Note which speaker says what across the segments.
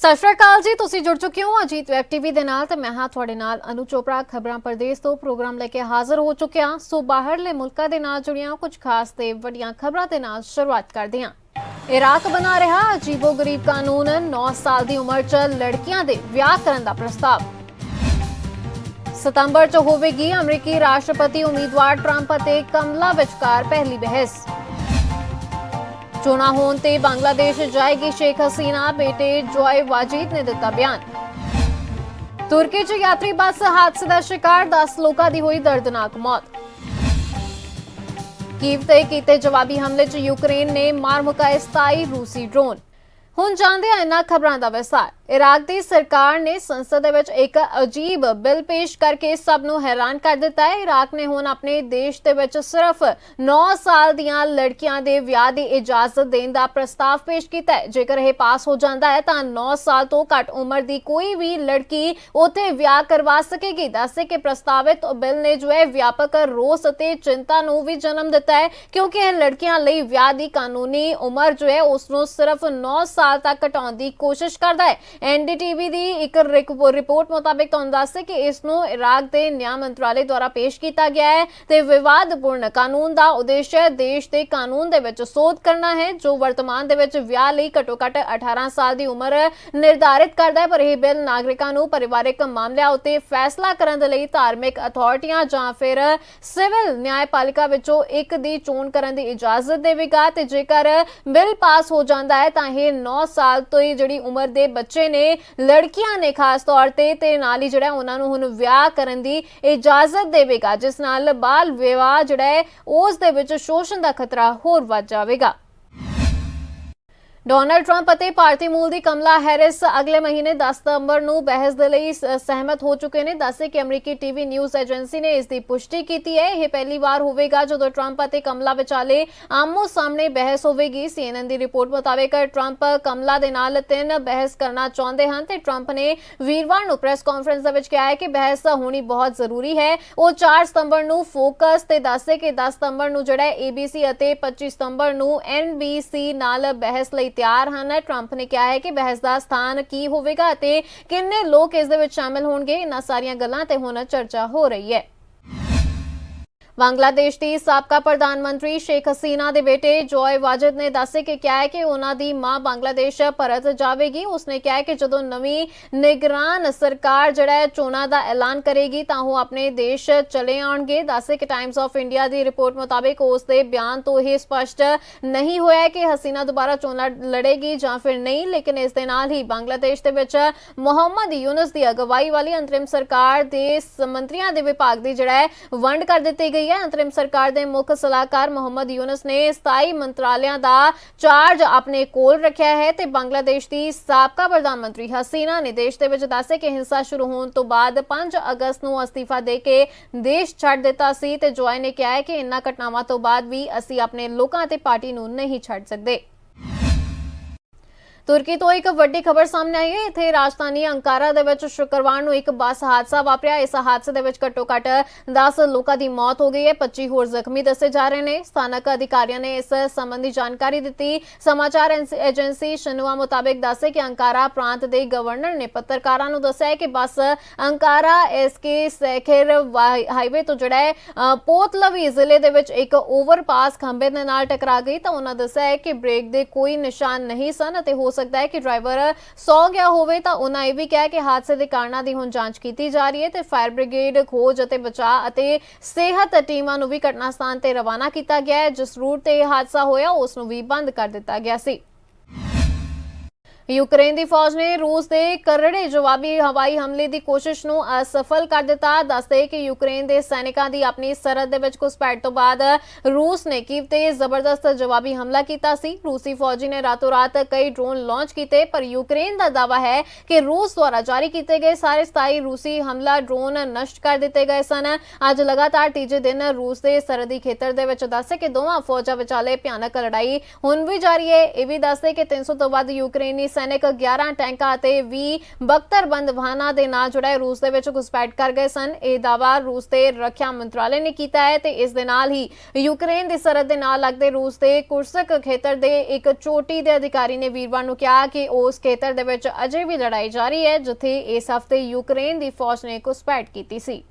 Speaker 1: ਸਤਿ ਸ਼੍ਰੀ ਅਕਾਲ ਜੀ, ਤੁਸੀਂ ਜੁੜ ਚੁੱਕੇ ਹੋ ਅਜੀਤ ਵੈਬ ਟੀਵੀ ਦੇ ਨਾਲ ਤੇ ਮੈਂ ਹਾਂ ਤੁਹਾਡੇ ਨਾਲ ਅਨੂ ਚੋਪੜਾ। ਖਬਰਾਂ ਪ੍ਰਦੇਸ਼ ਤੋਂ ਪ੍ਰੋਗਰਾਮ ਲੈ ਕੇ ਹਾਜ਼ਰ ਹੋ ਚੁੱਕੇ ਹਾਂ। ਸੋ ਬਾਹਰਲੇ ਮੁਲਕਾਂ ਦੇ ਨਾਲ ਜੁੜੀਆਂ ਕੁਝ ਖਾਸ ਤੇ ਵੱਡੀਆਂ ਖਬਰਾਂ ਦੇ ਨਾਲ ਸ਼ੁਰੂਆਤ ਕਰਦੇ ਹਾਂ। ਇਰਾਕ ਬਣਾ ਰਿਹਾ ਅਜੀਬੋ-ਗਰੀਬ ਕਾਨੂੰਨ 9 ਸਾਲ ਦੀ ਉਮਰ 'ਚ ਲੜਕੀਆਂ ਦੇ ਵਿਆਹ ਕਰਨ ਦਾ ਪ੍ਰਸਤਾਵ। ਸਤੰਬਰ 'ਚ ਹੋਵੇਗੀ ਅਮਰੀਕੀ ਰਾਸ਼ਟਰਪਤੀ ਉਮੀਦਵਾਰ ਟਰੰਪ ਅਤੇ ਕਮਲਾ ਵਿਚਕਾਰ ਪਹਿਲੀ ਬਹਿਸ। ਚੋਣਾਂ ਹੋਣ ਤੇ ਬੰਗਲਾਦੇਸ਼ ਜਾਏਗੀ ਸ਼ੇਖ ਹਸੀਨਾ, ਬੇਟੇ ਜੋਏ ਵਾਜੀਦ ਨੇ ਦਿੱਤਾ ਬਿਆਨ। ਤੁਰਕੀ 'ਚ ਯਾਤਰੀ ਬੱਸ ਹਾਦਸੇ ਦਾ ਸ਼ਿਕਾਰ 10 ਲੋਕਾਂ ਦੀ ਹੋਈ ਦਰਦਨਾਕ ਮੌਤ। ਕੀਵ ਤੇ ਕੀਤੇ ਜਵਾਬੀ ਹਮਲੇ 'ਚ ਯੂਕਰੇਨ ਨੇ ਮਾਰ ਮੁਕਾਏ 27 ਰੂਸੀ ਡਰੋਨ। ਹੁਣ ਜਾਣਦੇ ਹਾਂ ਇਹਨਾਂ ਖਬਰਾਂ ਦਾ ਵਿਸਤਾਰ ਇਰਾਕ ਦੀ ਸਰਕਾਰ ਨੇ ਸੰਸਦ ਦੇ ਵਿੱਚ ਇੱਕ ਅਜੀਬ ਬਿੱਲ ਪੇਸ਼ ਕਰਕੇ ਸਭ ਨੂੰ ਹੈਰਾਨ ਕਰ ਦਿੱਤਾ ਹੈ। ਇਰਾਕ ਨੇ ਹੁਣ ਆਪਣੇ ਦੇਸ਼ ਦੇ ਵਿੱਚ ਸਿਰਫ 9 ਸਾਲ ਦੀਆਂ ਲੜਕੀਆਂ ਦੇ ਵਿਆਹ ਦੀ ਇਜਾਜ਼ਤ ਦੇਣ ਦਾ ਪ੍ਰਸਤਾਵ ਪੇਸ਼ ਕੀਤਾ ਹੈ। ਜੇਕਰ ਇਹ ਪਾਸ ਹੋ ਜਾਂਦਾ ਹੈ, ਤਾਂ 9 ਸਾਲ ਤੋਂ ਘੱਟ ਉਮਰ ਦੀ ਕੋਈ ਵੀ ਲੜਕੀ ਉੱਥੇ ਵਿਆਹ ਕਰਵਾ ਸਕੇਗੀ। ਦੱਸੇ ਕਿ ਪ੍ਰਸਤਾਵਿਤ ਬਿੱਲ ਨੇ ਜੋ ਹੈ, ਵਿਆਪਕ ਰੋਸ ਅਤੇ ਚਿੰਤਾ ਨੂੰ ਵੀ ਜਨਮ ਦਿੱਤਾ ਹੈ, ਕਿਉਂਕਿ ਇਹ ਲੜਕੀਆਂ ਲਈ ਵਿਆਹ ਦੀ ਕਾਨੂੰਨੀ ਉਮਰ ਜੋ ਹੈ, ਉਸ ਨੂੰ ਸਿਰਫ 9 ਸਾਲ ਤੱਕ ਘਟਾਉਣ ਦੀ ਕੋਸ਼ਿਸ਼ ਕਰਦਾ ਹੈ। ਐਨਡੀਟੀਵੀ ਦੀ ਇੱਕ ਰਿਪੋਰਟ ਮੁਤਾਬਕ ਤੁਹਾਨੂੰ ਦੱਸੇ ਕਿ ਇਸ ਨੂੰ ਇਰਾਕ ਦੇ ਨਿਆਂ ਮੰਤਰਾਲੇ ਦੁਆਰਾ ਪੇਸ਼ ਕੀਤਾ ਗਿਆ ਹੈ ਤੇ ਵਿਵਾਦਪੂਰਨ ਕਾਨੂੰਨ ਦਾ ਉਦੇਸ਼ ਦੇਸ਼ ਦੇ ਕਾਨੂੰਨ ਦੇ ਵਿੱਚ ਸੋਧ ਕਰਨਾ ਹੈ, ਜੋ ਵਰਤਮਾਨ ਦੇ ਵਿੱਚ ਵਿਆਹ ਲਈ ਘੱਟੋ-ਘੱਟ 18 ਸਾਲ ਦੀ ਉਮਰ ਨਿਰਧਾਰਿਤ ਕਰਦਾ ਹੈ। ਪਰ ਇਹ ਬਿੱਲ ਨਾਗਰਿਕਾਂ ਨੂੰ ਪਰਿਵਾਰਕ ਮਾਮਲਿਆਂ ਉਤੇ ਫੈਸਲਾ ਕਰਨ ਦੇ ਲਈ ਧਾਰਮਿਕ ਅਥਾਰਟੀਆਂ ਜਾਂ ਫਿਰ ਸਿਵਲ ਨਿਆਂਪਾਲਿਕਾ ਵਿੱਚੋਂ ਇੱਕ ਦੀ ਚੋਣ ਕਰਨ ਦੀ ਇਜਾਜ਼ਤ ਦੇਵੇਗਾ ਤੇ ਜੇਕਰ ਬਿੱਲ ਪਾਸ ਹੋ ਜਾਂਦਾ ਹੈ, ਤਾਂ ਇਹ 9 ਸਾਲ ਤੋਂ ਹੀ ਜਿਹੜੀ ਉਮਰ ਦੇ ਬੱਚੇ ਨੇ, ਲੜਕੀਆਂ ਨੇ ਖਾਸ ਤੌਰ ਤੇ ਤੇ ਨਾਲ ਹੀ ਜਿਹੜਾ ਉਹਨਾਂ ਨੂੰ ਹੁਣ ਵਿਆਹ ਕਰਨ ਦੀ ਇਜਾਜ਼ਤ ਦੇਵੇਗਾ, ਜਿਸ ਨਾਲ ਬਾਲ ਵਿਆਹ ਜਿਹੜਾ ਹੈ, ਉਸ ਦੇ ਵਿੱਚ ਸ਼ੋਸ਼ਣ ਦਾ ਖਤਰਾ ਹੋਰ ਵੱਧ ਜਾਵੇਗਾ। ਡੋਨਲਡ ਟਰੰਪ ਅਤੇ ਭਾਰਤੀ ਮੂਲ ਦੀ ਕਮਲਾ ਹੈਰਿਸ ਅਗਲੇ ਮਹੀਨੇ 10 ਸਤੰਬਰ ਨੂੰ ਬਹਿਸ ਦੇ ਲਈ ਸਹਿਮਤ ਹੋ ਚੁੱਕੇ ਨੇ। ਦੱਸੇ ਕਿ ਅਮਰੀਕੀ ਟੀਵੀ ਨਿਊਜ਼ ਏਜੰਸੀ ਨੇ ਇਸ ਦੀ ਪੁਸ਼ਟੀ ਕੀਤੀ ਹੈ। ਇਹ ਪਹਿਲੀ ਵਾਰ ਹੋਵੇਗਾ ਜਦੋਂ ਟਰੰਪ ਅਤੇ ਕਮਲਾ ਵਿਚਾਲੇ ਆਮੋ ਸਾਹਮਣੇ ਬਹਿਸ ਹੋਵੇਗੀ। ਸੀਐਨਐਨ ਦੀ ਰਿਪੋਰਟ ਮੁਤਾਬਕ ਟਰੰਪ ਕਮਲਾ ਦੇ ਨਾਲ ਤਿੰਨ ਬਹਿਸ ਕਰਨਾ ਚਾਹੁੰਦੇ ਹਨ ਤੇ ਟਰੰਪ ਨੇ ਵੀਰਵਾਰ ਨੂੰ ਪ੍ਰੈਸ ਕਾਨਫਰੰਸ ਦੇ ਵਿੱਚ ਕਿਹਾ ਹੈ ਕਿ ਬਹਿਸ ਹੋਣੀ ਬਹੁਤ ਜ਼ਰੂਰੀ ਹੈ। ਉਹ 4 ਸਤੰਬਰ ਨੂੰ ਫੋਕਸ ਤੇ ਦੱਸੇ ਕਿ 10 ਸਤੰਬਰ ਨੂੰ ਜਿਹੜਾ ABC ਅਤੇ 25 ਸਤੰਬਰ ਨੂੰ NBC ਨਾਲ ਬਹਿਸ ਲਈ ਤਿਆਰ ਹਨ। ਟਰੰਪ ਨੇ ਕਿਹਾ ਹੈ ਕਿ ਬਹਿਸ ਦਾ ਸਥਾਨ ਕੀ ਹੋਵੇਗਾ ਅਤੇ ਕਿੰਨੇ ਲੋਕ ਇਸ ਦੇ ਵਿੱਚ ਸ਼ਾਮਿਲ ਹੋਣਗੇ? ਇਹਨਾਂ ਸਾਰੀਆਂ ਗੱਲਾਂ ਤੇ ਹੁਣ ਚਰਚਾ ਹੋ ਰਹੀ ਹੈ। ਬੰਗਲਾਦੇਸ਼ ਦੀ ਸਾਬਕਾ ਪ੍ਰਧਾਨ ਮੰਤਰੀ ਸ਼ੇਖ ਹਸੀਨਾ ਦੇ ਬੇਟੇ ਜੋਏ ਵਾਜਿਦ ਨੇ ਦੱਸਿਆ ਕਿ ਕਿਹਾ ਹੈ ਕਿ ਉਹਨਾਂ ਦੀ ਮਾਂ ਬੰਗਲਾਦੇਸ਼ ਪਰਤ ਜਾਵੇਗੀ ਉਸਨੇ ਕਿਹਾ ਕਿ ਜਦੋਂ ਨਵੀਂ ਨਿਗਰਾਨ ਸਰਕਾਰ ਜਿਹੜਾ ਚੋਣਾਂ ਦਾ ਐਲਾਨ ਕਰੇਗੀ ਤਾਂ ਉਹ ਆਪਣੇ ਦੇਸ਼ ਚਲੇ ਆਉਣਗੇ ਦੱਸੇ ਕਿ ਟਾਈਮਸ ਆਫ ਇੰਡੀਆ ਦੀ ਰਿਪੋਰਟ ਮੁਤਾਬਕ ਉਸ ਦੇ ਬਿਆਨ ਤੋਂ ਇਹ ਸਪਸ਼ਟ ਨਹੀਂ ਹੋਇਆ ਕਿ ਹਸੀਨਾ ਦੁਬਾਰਾ ਚੋਣਾਂ ਲੜੇਗੀ ਜਾਂ ਫਿਰ ਨਹੀਂ ਲੇਕਿਨ ਇਸ ਦੇ ਨਾਲ ਹੀ ਬੰਗਲਾਦੇਸ਼ ਦੇ ਵਿੱਚ ਮੁਹੰਮਦ ਯੂਨਸ ਦੀ ਅਗਵਾਈ ਵਾਲੀ ਅੰਤਰਿਮ ਸਰਕਾਰ ਦੇ ਮੰਤਰੀਆਂ ਦੇ ਵਿਭਾਗ ਦੀ ਜਿਹੜਾ ਵੰਡ ਕਰ ਦਿੱਤੀ ਗਈ ਹੈ। ਅੰਤਰਿਮ ਸਰਕਾਰ ਦੇ ਮੁੱਖ ਸਲਾਹਕਾਰ ਮੁਹੰਮਦ ਯੂਨਸ ਨੇ 27 ਮੰਤਰਾਲਿਆਂ ਦਾ ਚਾਰਜ ਆਪਣੇ ਕੋਲ ਰੱਖਿਆ ਹੈ ਤੇ ਬੰਗਲਾਦੇਸ਼ ਦੀ ਸਾਬਕਾ ਪ੍ਰਧਾਨ ਮੰਤਰੀ ਹਸੀਨਾ ਨੇ ਦੇਸ਼ ਦੇ ਵਿੱਚ ਦੱਸਿਆ ਕਿ ਹਿੰਸਾ ਸ਼ੁਰੂ ਹੋਣ ਤੋਂ ਬਾਅਦ 5 ਅਗਸਤ ਨੂੰ ਅਸਤੀਫਾ ਦੇ ਕੇ ਦੇਸ਼ ਛੱਡ ਦਿੱਤਾ ਸੀ ਤੇ ਜੋਏ ਨੇ ਕਿਹਾ ਹੈ ਕਿ ਇਨ੍ਹਾਂ ਘਟਨਾਵਾਂ ਤੋਂ ਬਾਅਦ ਵੀ ਅਸੀਂ ਆਪਣੇ ਲੋਕਾਂ ਤੇ ਪਾਰਟੀ ਨੂੰ ਨਹੀਂ ਛੱਡ ਸਕਦੇ। ਤੁਰਕੀ ਤੋਂ ਇੱਕ ਵੱਡੀ ਖਬਰ ਸਾਹਮਣੇ ਆਈ ਹੈ। ਇੱਥੇ ਰਾਜਧਾਨੀ ਅੰਕਾਰਾ ਦੇ ਵਿੱਚ ਸ਼ੁੱਕਰਵਾਰ ਨੂੰ ਇੱਕ ਬੱਸ ਹਾਦਸਾ ਵਾਪਰਿਆ। ਇਸ ਹਾਦਸੇ ਦੇ ਵਿੱਚ ਘੱਟੋ-ਘੱਟ 10 ਲੋਕਾਂ ਦੀ ਮੌਤ ਹੋ ਗਈ ਹੈ। 25 ਹੋਰ ਜ਼ਖਮੀ ਦੱਸੇ ਜਾ ਰਹੇ ਨੇ। ਸਥਾਨਕ ਅਧਿਕਾਰੀਆਂ ਨੇ ਇਸ ਸੰਬੰਧੀ ਜਾਣਕਾਰੀ ਦਿੱਤੀ। ਸਮਾਚਾਰ ਏਜੰਸੀ ਸ਼ਨੁਆ ਮੁਤਾਬਕ ਦੱਸੇ ਕਿ ਅੰਕਾਰਾ ਪ੍ਰਾਂਤ ਦੇ ਗਵਰਨਰ ਨੇ ਪੱਤਰਕਾਰਾਂ ਨੂੰ ਦੱਸਿਆ ਹੈ ਕਿ ਬੱਸ ਅੰਕਾਰਾ ਐਸਕੇ ਸੈਖਰ ਹਾਈਵੇ ਤੋਂ ਜਿਹੜਾ ਹੈ ਪੋਤਲਵੀ ਜ਼ਿਲ੍ਹੇ ਦੇ ਵਿੱਚ ਇੱਕ ਓਵਰਪਾਸ ਖੰਭੇ ਦੇ ਨਾਲ ਟਕਰਾ ਗਈ ਤਾਂ ਉਹਨਾਂ ਦੱਸਿਆ ਹੈ ਕਿ ਬ੍ਰੇਕ ਦੇ ਕੋਈ ਨਿਸ਼ਾਨ ਨਹੀਂ ਸਨ ਅਤੇ ਹੋ ਸਕਦਾ ਹੈ ਕਿ ਡਰਾਈਵਰ ਸੌ ਗਿਆ ਹੋਵੇ ਤਾਂ ਉਹਨਾਂ ਇਹ ਵੀ ਕਿਹਾ ਕਿ ਹਾਦਸੇ ਦੇ ਕਾਰਨਾਂ ਦੀ ਹੁਣ ਜਾਂਚ ਕੀਤੀ ਜਾ ਰਹੀ ਹੈ ਤੇ ਫਾਇਰ ਬ੍ਰਿਗੇਡ ਖੋਜ ਅਤੇ ਬਚਾਅ ਅਤੇ ਸਿਹਤ ਟੀਮਾਂ ਨੂੰ ਵੀ ਘਟਨਾ ਸਥਾਨ ਤੇ ਰਵਾਨਾ ਕੀਤਾ ਗਿਆ ਹੈ। ਜਿਸ ਰੂਟ ਤੇ ਇਹ ਹਾਦਸਾ ਹੋਇਆ, ਉਸ ਨੂੰ ਵੀ ਬੰਦ ਕਰ ਦਿੱਤਾ ਗਿਆ ਸੀ। ਯੂਕਰੇਨ ਦੀ ਫੌਜ ਨੇ ਰੂਸ ਦੇ ਕਰੜੇ ਜਵਾਬੀ ਹਵਾਈ ਹਮਲੇ ਦੀ ਕੋਸ਼ਿਸ਼ ਨੂੰ ਅਸਫਲ ਕਰ ਦਿੱਤਾ। ਦੱਸਦੇ ਕਿ ਯੂਕਰੇਨ ਦੇ ਸੈਨਿਕਾਂ ਦੀ ਆਪਣੀ ਸਰਹੱਦ ਦੇ ਵਿੱਚ ਘੁਸਪੈਠ ਤੋਂ ਬਾਅਦ ਰੂਸ ਨੇ ਕੀਵ ਤੇ ਜ਼ਬਰਦਸਤ ਜਵਾਬੀ ਹਮਲਾ ਕੀਤਾ ਸੀ। ਰੂਸੀ ਫੌਜੀ ਨੇ ਰਾਤੋਂ ਰਾਤ ਕਈ ਡਰੋਨ ਲਾਂਚ ਕੀਤੇ, ਪਰ ਯੂਕਰੇਨ ਦਾ ਦਾਅਵਾ ਹੈ ਕਿ ਰੂਸ ਦੁਆਰਾ ਜਾਰੀ ਕੀਤੇ ਗਏ ਸਾਰੇ 27 ਰੂਸੀ ਹਮਲਾ ਡਰੋਨ ਨਸ਼ਟ ਕਰ ਦਿੱਤੇ ਗਏ ਸਨ। ਅੱਜ ਲਗਾਤਾਰ ਤੀਜੇ ਦਿਨ ਰੂਸ ਦੇ ਸਰਹੱਦੀ ਖੇਤਰ ਦੇ ਵਿੱਚ ਦੱਸੇ ਕਿ ਦੋਵਾਂ ਫੌਜਾਂ ਵਿਚਾਲੇ ਭਿਆਨਕ ਲੜਾਈ ਹੁਣ ਵੀ ਜਾਰੀ ਹੈ। ਇਹ ਵੀ ਦੱਸਦੇ ਕਿ 300 ਤੋਂ ਵੱਧ ਯੂਕਰੇਨੀ ਸੈਨਿਕ 11 ਟੈਂਕਾਂ ਅਤੇ 20 ਬਖਤਰਬੰਦ ਵਾਹਨਾਂ ਦੇ ਨਾਲ ਜੁੜੇ ਰੂਸ ਦੇ ਵਿੱਚ ਘੁਸਪੈਠ ਕਰ ਗਏ ਸਨ। ਇਹ ਦਾਅਵਾ ਰੂਸ ਦੇ ਰੱਖਿਆ ਮੰਤਰਾਲੇ ਨੇ ਕੀਤਾ ਹੈ ਤੇ ਇਸ ਦੇ ਨਾਲ ਹੀ ਯੂਕਰੇਨ ਦੀ ਸਰਹੱਦ ਦੇ ਨਾਲ ਲੱਗਦੇ ਰੂਸ ਦੇ ਕੁਰਸਕ ਖੇਤਰ ਦੇ ਇੱਕ ਚੋਟੀ ਦੇ ਅਧਿਕਾਰੀ ਨੇ ਵੀਰਵਾਰ ਨੂੰ ਕਿਹਾ ਕਿ ਉਸ ਖੇਤਰ ਦੇ ਵਿੱਚ ਅਜੇ ਵੀ ਲੜਾਈ ਜਾਰੀ ਹੈ, ਜਿੱਥੇ ਇਸ ਹਫ਼ਤੇ ਯੂਕਰੇਨ ਦੀ ਫੌਜ ਨੇ ਘੁਸਪੈਠ ਕੀਤੀ ਸੀ।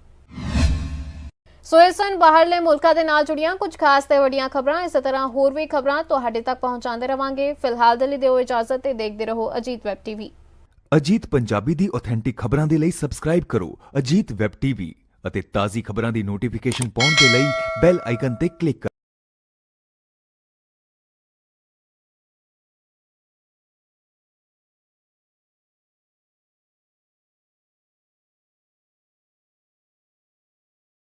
Speaker 1: ਸੋ ਇਹ ਸਨ, ਬਾਹਰਲੇ ਮੁਲਕਾਂ ਦੇ ਨਾਲ ਜੁੜੀਆਂ ਕੁਝ ਖਾਸ ਤੇ ਵੱਡੀਆਂ ਖਬਰਾਂ। ਇਸੇ ਤਰ੍ਹਾਂ ਹੋਰ ਵੀ ਖਬਰਾਂ ਤੁਹਾਡੇ ਤੱਕ ਪਹੁੰਚਾਉਂਦੇ ਰਵਾਂਗੇ। ਫਿਲਹਾਲ ਦੇ ਲਈ ਦਿਓ ਇਜਾਜ਼ਤ ਤੇ ਦੇਖਦੇ ਰਹੋ ਅਜੀਤ ਵੈਬ ਟੀਵੀ।
Speaker 2: ਅਜੀਤ ਪੰਜਾਬੀ ਦੀ ਆਥੈਂਟਿਕ ਖਬਰਾਂ ਦੇ ਲਈ ਸਬਸਕ੍ਰਾਈਬ ਕਰੋ ਅਜੀਤ ਵੈਬ ਟੀਵੀ ਅਤੇ ਤਾਜ਼ੀ ਖਬਰਾਂ ਦੀ ਨੋਟੀਫਿਕੇਸ਼ਨ ਪਾਉਣ ਦੇ ਲਈ ਬੈਲ ਆਈਕਨ ਤੇ ਕਲਿੱਕ